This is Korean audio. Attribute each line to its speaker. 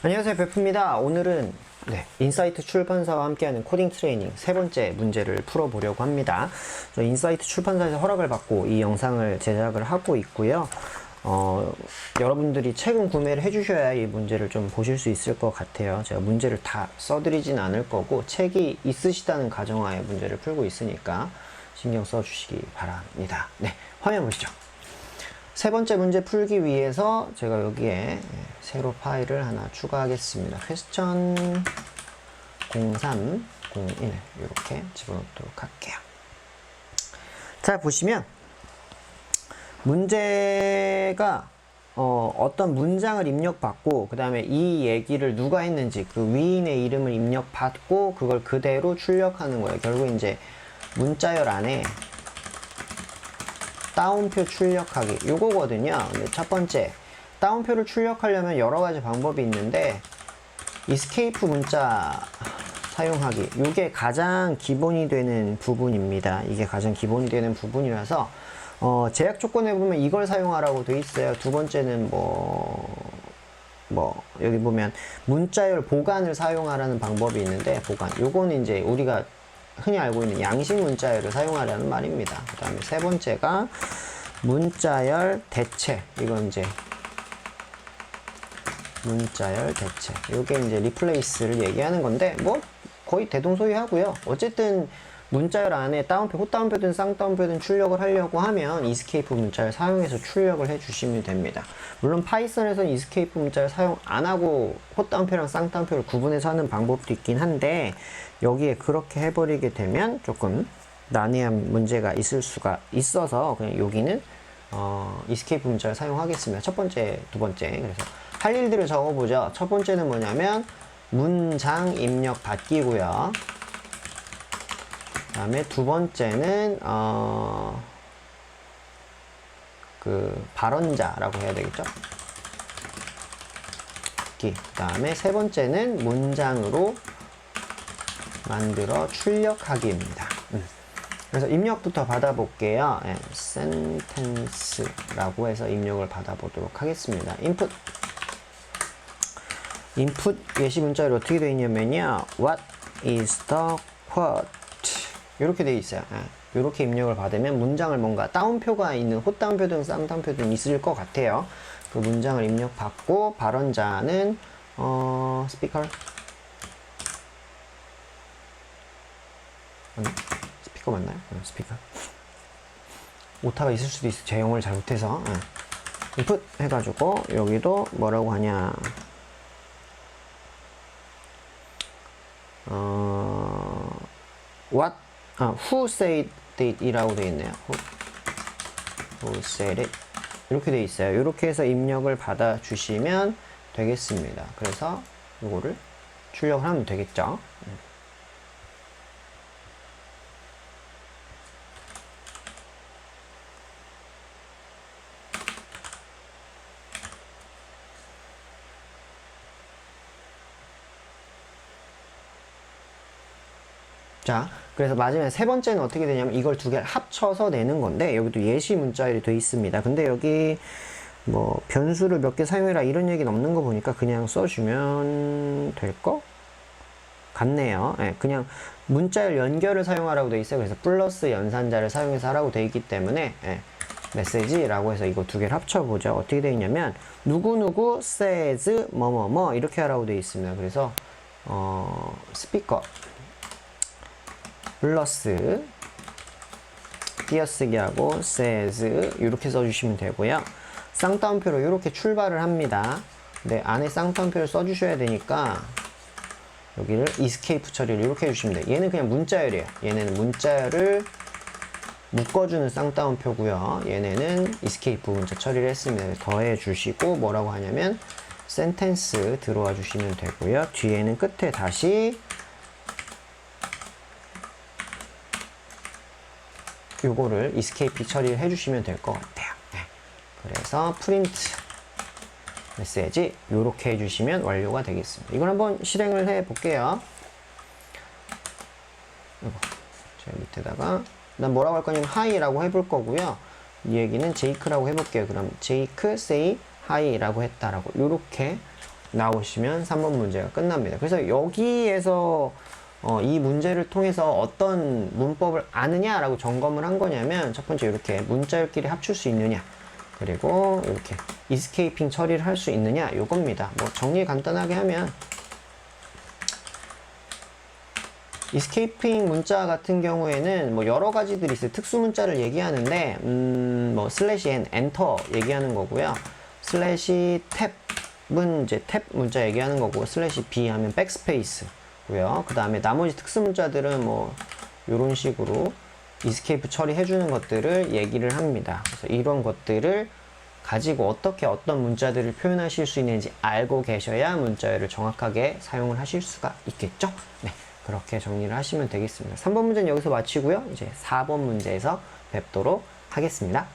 Speaker 1: 안녕하세요 베프입니다. 오늘은 네, 인사이트 출판사와 함께하는 코딩 트레이닝 세 번째 문제를 풀어보려고 합니다. 저 인사이트 출판사에서 허락을 받고 이 영상을 제작을 하고 있고요. 어, 여러분들이 책은 구매를 해주셔야 이 문제를 좀 보실 수 있을 것 같아요. 제가 문제를 다 써드리진 않을 거고 책이 있으시다는 가정하에 문제를 풀고 있으니까 신경 써주시기 바랍니다. 네 화면 보시죠 세 번째 문제 풀기 위해서 제가 여기에 새로 파일을 하나 추가하겠습니다. 퀘스천 0301 이렇게 집어넣도록 할게요. 자 보시면 문제가 어, 어떤 문장을 입력받고 그 다음에 이 얘기를 누가 했는지 그 위인의 이름을 입력받고 그걸 그대로 출력하는 거예요. 결국 이제 문자열 안에 다운표 출력하기. 요거거든요. 근데 첫 번째 다운표를 출력하려면 여러 가지 방법이 있는데 이스케이프 문자 사용하기. 요게 가장 기본이 되는 부분입니다. 이게 가장 기본이 되는 부분이라서 어, 제약 조건에 보면 이걸 사용하라고 돼 있어요. 두 번째는 뭐뭐 여기 보면 문자열 보관을 사용하라는 방법이 있는데 보관. 요거는 이제 우리가 흔히 알고 있는 양식 문자열을 사용하려는 말입니다. 그 다음에 세 번째가 문자열 대체. 이건 이제 문자열 대체. 이게 이제 리플레이스를 얘기하는 건데 뭐 거의 대동소이하고요. 어쨌든 문자열 안에 다운표, 헛다운표든 쌍다운표든 출력을 하려고 하면 이스케이프 문자열 사용해서 출력을 해주시면 됩니다. 물론 파이썬에서는 이스케이프 문자열 사용 안 하고 헛다운표랑 쌍다운표를 구분해서 하는 방법도 있긴 한데 여기에 그렇게 해버리게 되면 조금 난해한 문제가 있을 수가 있어서 그냥 여기는 어, 이스케이프 문자를 사용하겠습니다. 첫 번째, 두 번째. 그래서 할 일들을 적어보죠. 첫 번째는 뭐냐면 문장 입력 받기고요. 다음에 두 번째는 어, 그 발언자라고 해야 되겠죠. 그 다음에 세 번째는 문장으로 만들어 출력하기입니다. 음. 그래서 입력부터 받아볼게요. 예, sentence라고 해서 입력을 받아보도록 하겠습니다. input. input 예시 문자열이 어떻게 되어 있냐면요. what is the quote? 이렇게 되어 있어요. 예, 이렇게 입력을 받으면 문장을 뭔가 다운표가 있는 헛다운표든 쌍다운표든 있을 것 같아요. 그 문장을 입력받고 발언자는 어, 스피커 맞나? 스피커 맞나요? 어, 스피커. 오타가 있을 수도 있어. 제 영어를 잘 못해서. 예. input 해가지고 여기도 뭐라고 하냐. 어, what, 아, who said it 이라고 되어 있네요. who, who said it. 이렇게 되어 있어요. 이렇게 해서 입력을 받아 주시면 되겠습니다. 그래서 이거를 출력을 하면 되겠죠. 음. 자, 그래서 마지막에 세 번째는 어떻게 되냐면 이걸 두 개를 합쳐서 내는 건데 여기도 예시 문자열이 돼 있습니다. 근데 여기 뭐 변수를 몇 개 사용해라 이런 얘기는 없는 거 보니까 그냥 써주면 될 거 같네요. 예, 그냥 문자열 연결을 사용하라고 돼 있어요. 그래서 플러스 연산자를 사용해서 하라고 돼 있기 때문에 예, 메시지라고 해서 이거 두 개를 합쳐보죠. 어떻게 되어 있냐면 누구누구 says 뭐뭐뭐 이렇게 하라고 돼 있습니다. 그래서 어, 스피커 플러스 띄어쓰기하고 says 이렇게 써주시면 되고요. 쌍따옴표로 이렇게 출발을 합니다. 근데 안에 쌍따옴표를 써주셔야 되니까 여기를 escape 처리를 이렇게 해주시면 돼요. 얘는 그냥 문자열이에요. 얘네는 문자열을 묶어주는 쌍따옴표고요. 얘네는 escape 문자 처리를 했습니다. 더해 주시고 뭐라고 하냐면 sentence 들어와 주시면 되고요. 뒤에는 끝에 다시 요거를 escape 처리를 해주시면 될 것 같아요. 네. 그래서 print 메시지 이렇게 해주시면 완료가 되겠습니다. 이걸 한번 실행을 해 볼게요. 이거 제 밑에다가 난 뭐라고 할 거냐면 hi라고 해볼 거고요. 이 얘기는 jake라고 해볼게요. 그럼 jake say hi라고 했다라고 이렇게 나오시면 3번 문제가 끝납니다. 그래서 여기에서 어, 이 문제를 통해서 어떤 문법을 아느냐라고 점검을 한 거냐면 첫 번째 이렇게 문자열끼리 합칠 수 있느냐 그리고 이렇게 이스케이핑 처리를 할 수 있느냐 요겁니다. 뭐 정리 간단하게 하면 이스케이핑 문자 같은 경우에는 뭐 여러 가지들이 있어요. 특수 문자를 얘기하는데, 음, 뭐 슬래시 n, 엔터 얘기하는 거고요. 슬래시 탭은 이제 탭 문자 얘기하는 거고, 슬래시 b 하면 백스페이스 고요. 그 다음에 나머지 특수 문자들은 뭐, 요런 식으로 이스케이프 처리해주는 것들을 얘기를 합니다. 그래서 이런 것들을 가지고 어떻게 어떤 문자들을 표현하실 수 있는지 알고 계셔야 문자열을 정확하게 사용을 하실 수가 있겠죠? 네. 그렇게 정리를 하시면 되겠습니다. 3번 문제는 여기서 마치고요. 이제 4번 문제에서 뵙도록 하겠습니다.